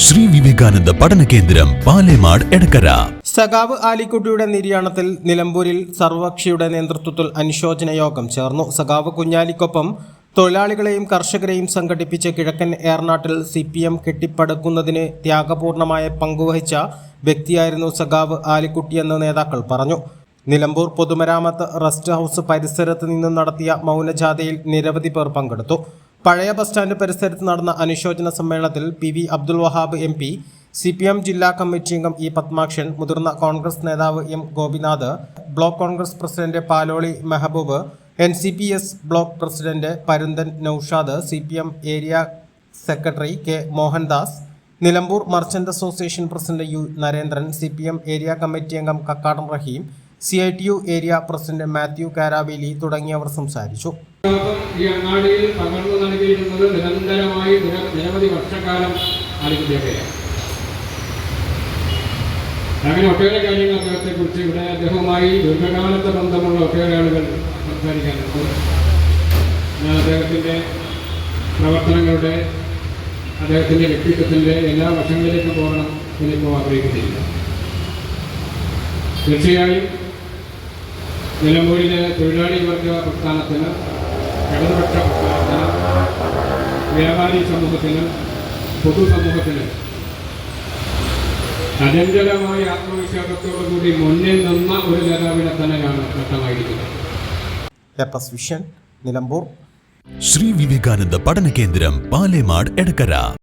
Sree Vivekananda പഠന കേന്ദ്രം പാലേമാട് എടക്കര. സഖാവ് ആലിക്കുട്ടിയുടെ നിര്യാണത്തിൽ നിലമ്പൂരിൽ സർവകക്ഷിയുടെ നേതൃത്വത്തിൽ അനുശോചന യോഗം ചേർന്നു. സഖാവ് കുഞ്ഞാലിക്കൊപ്പം തൊഴിലാളികളെയും കർഷകരെയും സംഘടിപ്പിച്ച് കിഴക്കൻ ഏർനാട്ടിൽ സി പി എം കെട്ടിപ്പടുക്കുന്നതിന് ത്യാഗപൂർണമായ പങ്കുവഹിച്ച വ്യക്തിയായിരുന്നു സഖാവ് ആലിക്കുട്ടിയെന്ന് നേതാക്കൾ പറഞ്ഞു. നിലമ്പൂർ പൊതുമരാമത്ത് റെസ്റ്റ് ഹൗസ് പരിസരത്ത് നിന്നും നടത്തിയ മൗനജാഥയിൽ നിരവധി പേർ പങ്കെടുത്തു. പഴയ ബസ് സ്റ്റാൻഡ് പരിസരത്ത് നടന്ന അനുശോചന സമ്മേളനത്തിൽ P V Abdul Wahab M P C P M ജില്ലാ കമ്മിറ്റി അംഗം ഇ പത്മാക്ഷൻ മുതിർന്ന കോൺഗ്രസ് നേതാവ് M Gopinath block Congress president Paloli Mehaboob N C P S block president Parunthan Noushad C P M area secretary K Mohandas Nilambur merchant association president U Narendran C P M area committee അംഗം Kakkadam Raheem C I T U area president Mathew Karaveli തുടങ്ങിയവർ സംസാരിച്ചു. ഈ അങ്ങാടിയിൽ പകർന്നു നൽകിയിരുന്നത് നിരന്തരമായി നിരവധി വർഷക്കാലം ആലിക്കുട്ടിയൊക്കെയാണ് അങ്ങനെ ഒട്ടേറെ കാര്യങ്ങൾ അദ്ദേഹത്തെക്കുറിച്ച് ഇവിടെ അദ്ദേഹവുമായി ദീർഘകാലത്തെ ബന്ധമുള്ള ഒട്ടേറെ ആളുകൾ സംസാരിക്കാനുണ്ട്. ഞാൻ അദ്ദേഹത്തിന്റെ പ്രവർത്തനങ്ങളുടെ അദ്ദേഹത്തിന്റെ വ്യക്തിത്വത്തിന്റെ എല്ലാ വശങ്ങളിലേക്കും പോകണം എന്നിപ്പോൾ ആഗ്രഹിക്കുന്നില്ല. തീർച്ചയായും നിലമ്പൂരിലെ തൊഴിലാളി വർഗ പ്രസ്ഥാനത്തിന് ഇടതുപക്ഷ പ്രസ്ഥാനത്തിന് വ്യാപാരി സമൂഹത്തിന് പൊതുസമൂഹത്തിന് അചഞ്ചലമായ ആത്മവിശ്വാസത്തോടുകൂടി മുന്നിൽ നിന്ന ഒരു നേതാവിനെ തന്നെയാണ് ഘട്ടമായിരിക്കുന്നത് നിലമ്പൂർ ശ്രീ വിവേകാനന്ദ പഠന കേന്ദ്രം പാലേമാട് എടക്കര.